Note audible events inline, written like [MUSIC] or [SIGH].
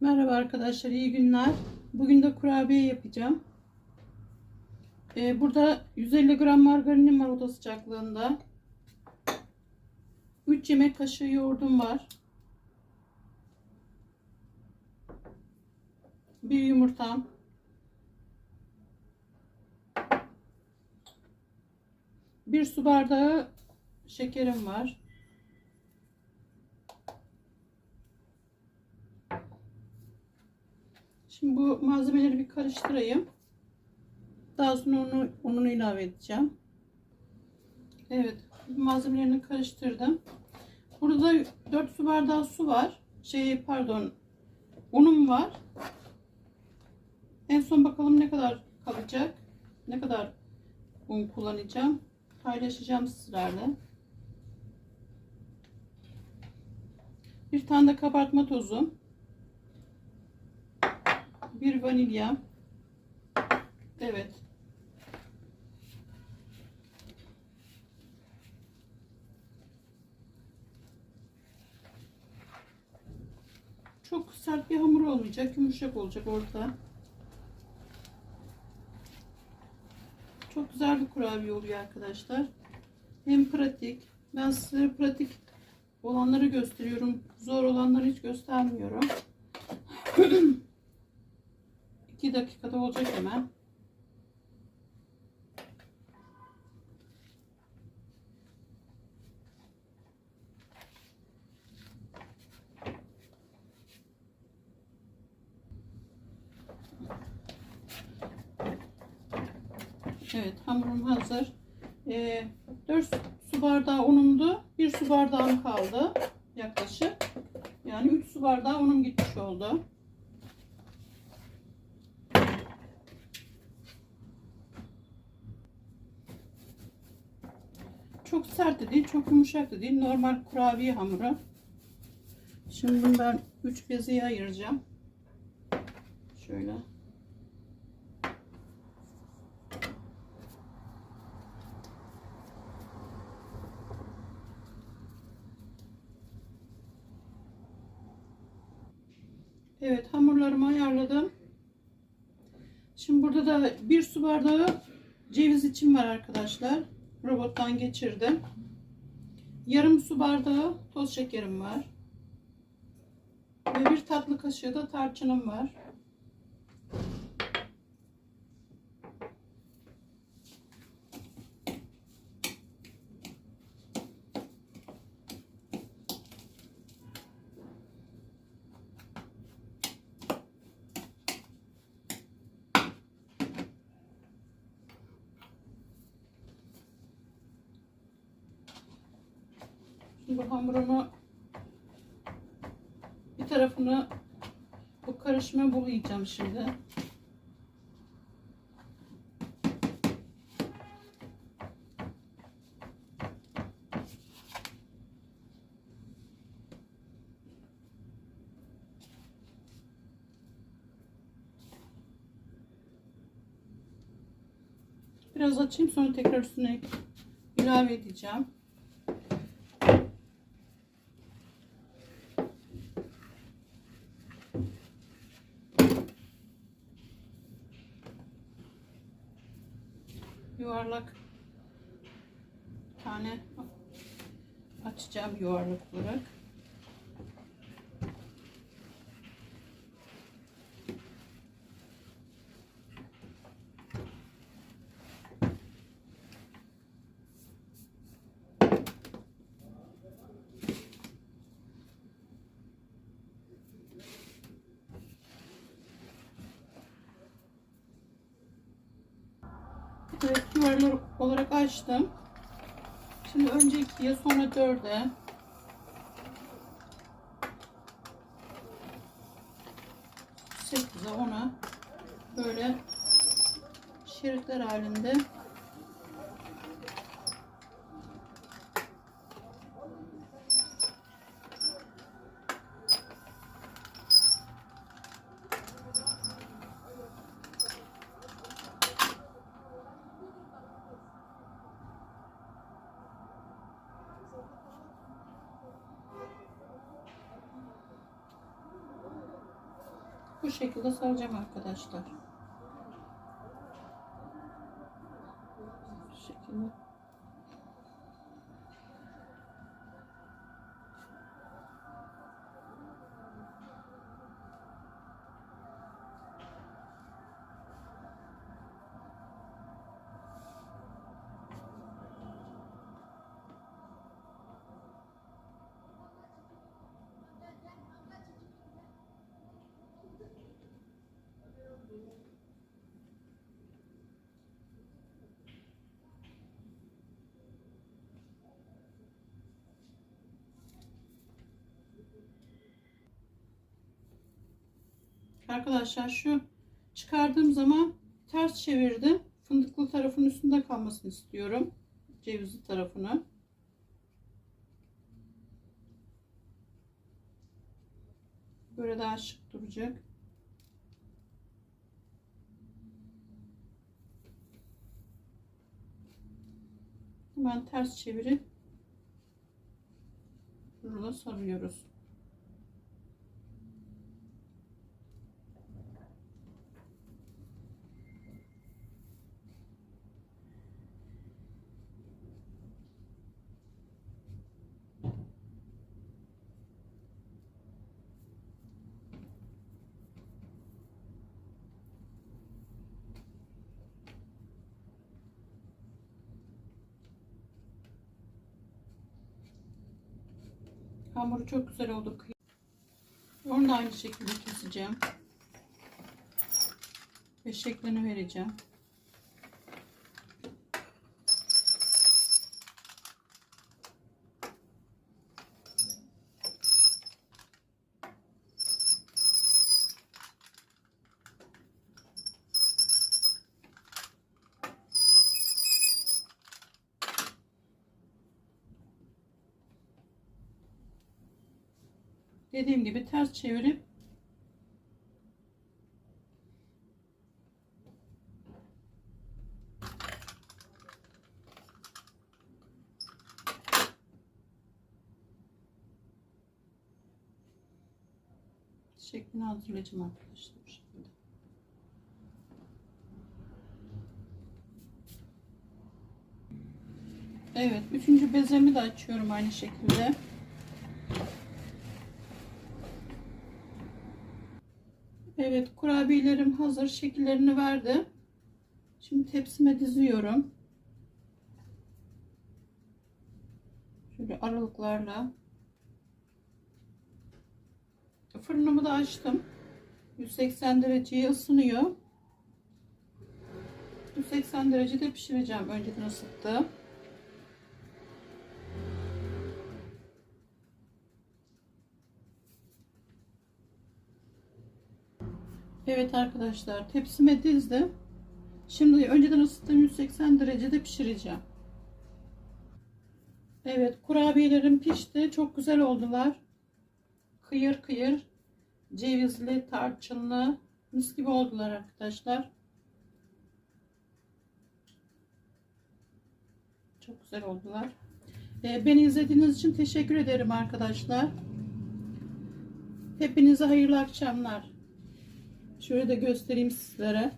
Merhaba arkadaşlar, iyi günler. Bugün de kurabiye yapacağım. Ee, burada 150 gram margarinim var oda sıcaklığında. 3 yemek kaşığı yoğurdum var. Bir yumurtam. Bir su bardağı şekerim var. Şimdi bu malzemeleri bir karıştırayım. Daha sonra onu, ununu ilave edeceğim. Evet. Malzemelerini karıştırdım. Burada 4 su bardağı su var. Şey pardon. Unum var. En son bakalım ne kadar kalacak. Ne kadar un kullanacağım. Paylaşacağım sizlerle. Bir tane de kabartma tozu bir vanilya. Evet. Çok sert bir hamur olmayacak, yumuşak olacak orta. Çok güzel bir kurabiye oluyor arkadaşlar. Hem pratik. Ben size pratik olanları gösteriyorum. Zor olanları hiç göstermiyorum. [CLEARS THROAT] 2 dakikada olacak hemen. Evet hamurum hazır. Ee, 4 su bardağı unumdu. 1 su bardağım kaldı yaklaşık. Yani 3 su bardağı unum gitmiş oldu. Çok sert de değil, çok yumuşak da değil. Normal kurabiye hamuru. Şimdi ben 3 bezeye ayıracağım. Şöyle. Evet hamurlarımı ayarladım. Şimdi burada da bir su bardağı ceviz için var arkadaşlar robottan geçirdim. Yarım su bardağı toz şekerim var. Ve bir tatlı kaşığı da tarçınım var. Bu hamurumu bir tarafını bu karışıma bulayacağım şimdi. Biraz açayım sonra tekrar üstüne ilave edeceğim. yuvarlak tane açacağım yuvarlak olarak. Evet yuvarlar olarak açtım. Şimdi önce ikiye sonra dörde. Sekize ona böyle şeritler halinde Bu şekilde saracağım arkadaşlar. Bu şekilde. Arkadaşlar şu çıkardığım zaman ters çevirdim. Fındıklı tarafın üstünde kalmasını istiyorum. Cevizli tarafını. Böyle daha şık duracak. Hemen ters çevirip burada sarıyoruz. Hamuru çok güzel oldu. Onu da aynı şekilde keseceğim. Ve şeklini vereceğim. Dediğim gibi ters çevirip şeklini hazırlayacağım arkadaşlar bu şekilde. Evet, üçüncü bezemi de açıyorum aynı şekilde. Evet, kurabiyelerim hazır. Şekillerini verdi. Şimdi tepsime diziyorum. Şöyle aralıklarla. Fırınımı da açtım. 180 dereceye ısınıyor. 180 derecede pişireceğim. Önceden ısıttım. Evet arkadaşlar tepsime dizdim. Şimdi önceden ısıttığım 180 derecede pişireceğim. Evet kurabiyelerim pişti. Çok güzel oldular. Kıyır kıyır cevizli, tarçınlı mis gibi oldular arkadaşlar. Çok güzel oldular. Ee, beni izlediğiniz için teşekkür ederim arkadaşlar. Hepinize hayırlı akşamlar. Şöyle de göstereyim sizlere.